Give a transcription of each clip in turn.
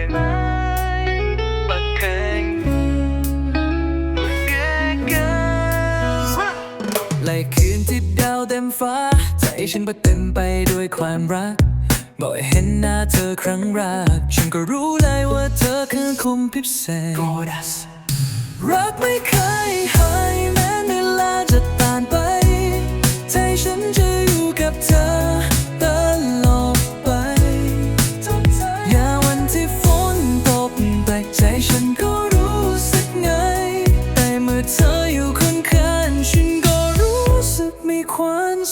ยไหมว่าเคยเรียกกันในคืนที่ดาวเต็มฟ้า ใจฉันเต็มไปด้วยความรัก บอกเห็นหน้าเธอครั้งแรก ฉันก็รู้เลยว่าเธอคือคุมพิเศษรักไม่เคยหาย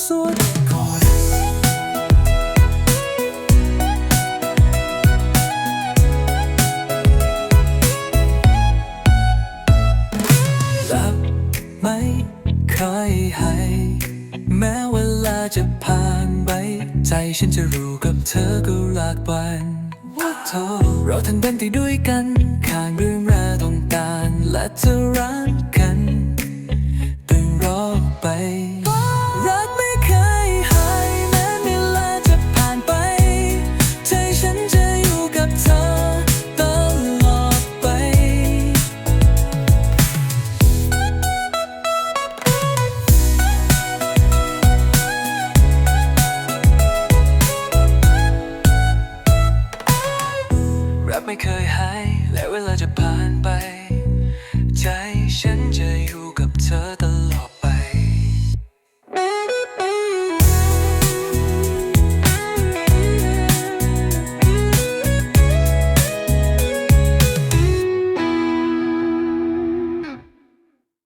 ความสุขรับไม่เคยให้ แม้เวลาจะผ่านไป ใจฉันจะรู้กับเธอก็รักวันว่าเธอเราทั้งเป็นที่ด้วยกัน ข้างเรื่องราวต้องการและเธอรัก ไม่เคยหายและเวลาจะผ่านไป